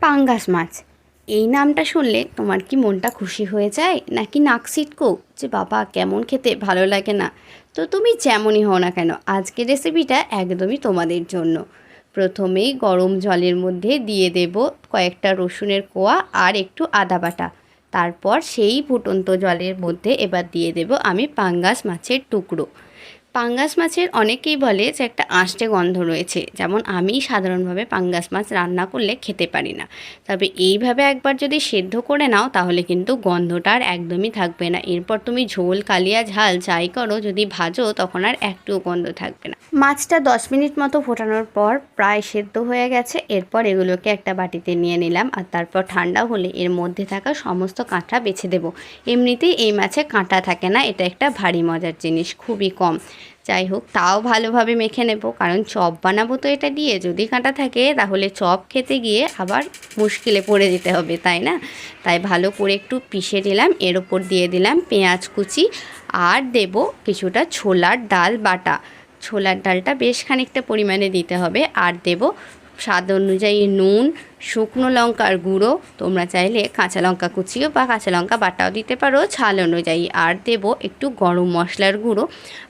পাঙ্গাস মাছ। এই নামটা শুনলে তোমার কি মনটা খুশি হয়ে যায়? নাকি নাক সিটকো? যে বাবা, কেমন খেতে ভালো লাগে না। তো তুমি যেমনই হও না কেন, আজকের রেসিপিটা একদমই তোমাদের জন্য। প্রথমেই গরম জলের মধ্যে দিয়ে দেব কয়েকটা রসুনের কোয়া আর একটু আদা বাটা। তারপর সেই ফুটন্ত জলের মধ্যে এবার দিয়ে দেব আমি পাঙ্গাস মাছের টুকরো। পাঙ্গাস মাছের অনেকেই বলে যে একটা আঁশটে গন্ধ রয়েছে। যেমন আমি সাধারণভাবে পাঙ্গাস মাছ রান্না করলে খেতে পারি না। তবে এইভাবে একবার যদি সেদ্ধ করে নাও, তাহলে কিন্তু গন্ধটা আর একদমই থাকবে না। এরপর তুমি ঝোল, কালিয়া, ঝাল যাই করো, যদি ভাজো, তখন আর একটুও গন্ধ থাকবে না। মাছটা দশ মিনিট মতো ফোটানোর পর প্রায় সেদ্ধ হয়ে গেছে। এরপর এগুলোকে একটা বাটিতে নিয়ে নিলাম আর তারপর ঠান্ডা হলে এর মধ্যে থাকা সমস্ত কাঁটা বেছে দেব। এমনিতেই এই মাছে কাঁটা থাকে না, এটা একটা ভারী মজার জিনিস, খুবই কম। যাই হোক, তাও ভালোভাবে মেখে নেব। কারণ চপ বানাবো তো এটা দিয়ে। যদি কাঁটা থাকে, তাহলে চপ খেতে গিয়ে আবার মুশকিলে পড়ে যেতে হবে, তাই না? তাই ভালো করে একটু পিষে নিলাম। এর ওপর দিয়ে দিলাম পেঁয়াজ কুচি। আর দেব কিছুটা ছোলার ডাল বাটা। ছোলার ডালটা বেশ খানিকটা পরিমাণে দিতে হবে। আর দেব স্বাদ অনুযায়ী নুন, শুকনো লঙ্কার গুঁড়ো, তোমরা চাইলে কাঁচা লঙ্কা কুচিও বা কাঁচা লঙ্কা বাটাও দিতে পারো। ঝাল অনুযায়ী আর দেব একটু গরম মশলার গুঁড়ো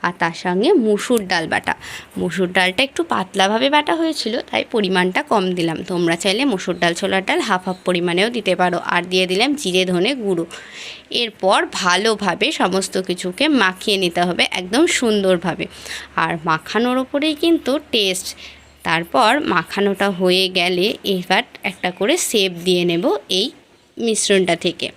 আর তার সঙ্গে মুসুর ডাল বাটা। মুসুর ডালটা একটু পাতলাভাবে বাটা হয়েছিল, তাই পরিমাণটা কম দিলাম। তোমরা চাইলে মুসুর ডাল, ছোলার ডাল হাফ হাফ পরিমাণেও দিতে পারো। আর দিয়ে দিলাম জিরে, ধনে গুঁড়ো। এরপর ভালোভাবে সমস্ত কিছুকে মাখিয়ে নিতে হবে একদম সুন্দরভাবে। আর মাখানোর ওপরেই কিন্তু টেস্ট তারপর মাখানোটা হয়ে গেলে এবার একটা করে সেপ দিয়ে নেব এই মিশ্রণটা থেকে।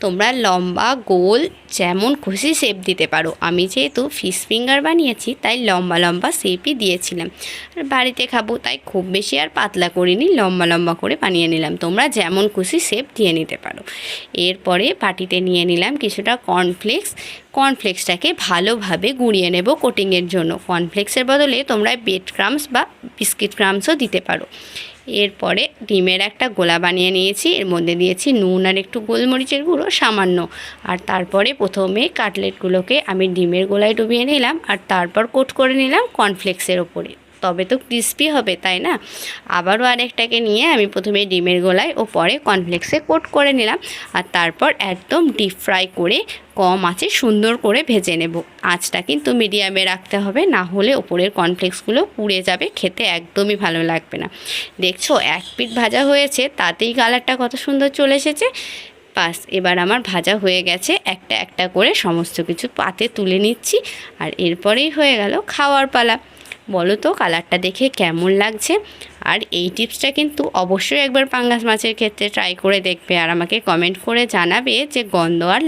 তোমরা লম্বা, গোল, যেমন খুশি শেপ দিতে পারো। আমি যেহেতু ফিশ ফিঙ্গার বানিয়েছি, তাই লম্বা লম্বা শেপই দিয়েছিলাম। আর বাড়িতে খাব, তাই খুব বেশি আর পাতলা করিনি, লম্বা লম্বা করে বানিয়ে নিলাম। তোমরা যেমন খুশি শেপ দিয়ে নিতে পারো। এরপরে পাটিতে নিয়ে নিলাম কিছুটা কর্নফ্লেক্স কর্নফ্লেক্সটাকে ভালোভাবে গুঁড়িয়ে নেব কোটিংয়ের জন্য। কর্নফ্লেক্সের বদলে তোমরা বেড ক্রামস বা বিস্কিট ক্রামসও দিতে পারো। এরপরে ডিমের একটা গোলা বানিয়ে নিয়েছি। এর মধ্যে দিয়েছি নুন আর একটু গোলমরিচের গুঁড়ো। সামান্য। আর তারপরে প্রথমে কাটলেটগুলোকে আমি ডিমের গোলায় ডুবিয়ে নিলাম আর তারপর কোট করে নিলাম কর্নফ্লেক্সের ওপরে। তবে তো ক্রিস্পি হবে, তাই না? আবারও আরেকটাকে নিয়ে আমি প্রথমে ডিমের গোলায় ও পরে কর্নফ্লেক্সে কোট করে নিলাম আর তারপর একদম ডিপ ফ্রাই করে কম আঁচে সুন্দর করে ভেজে নেব। আঁচটা কিন্তু মিডিয়ামে রাখতে হবে, না হলে ওপরের কর্নফ্লেক্সগুলো পুড়ে যাবে, খেতে একদমই ভালো লাগবে না। দেখছ, এক পিঠ ভাজা হয়েছে, তাতেই কালারটা কত সুন্দর চলে এসেছে। পাস এবার আমার ভাজা হয়ে গেছে। একটা একটা করে সমস্ত কিছু পাতে তুলে নিচ্ছি আর এরপরেই হয়ে গেল খাওয়ার পালা। বলো তো, কালারটা দেখে কেমন লাগছে? আর এই টিপসটা কিন্তু অবশ্যই একবার পাঙ্গাস মাছের ক্ষেত্রে ট্রাই করে দেখবে আর আমাকে কমেন্ট করে জানাবে যে গন্ধ আর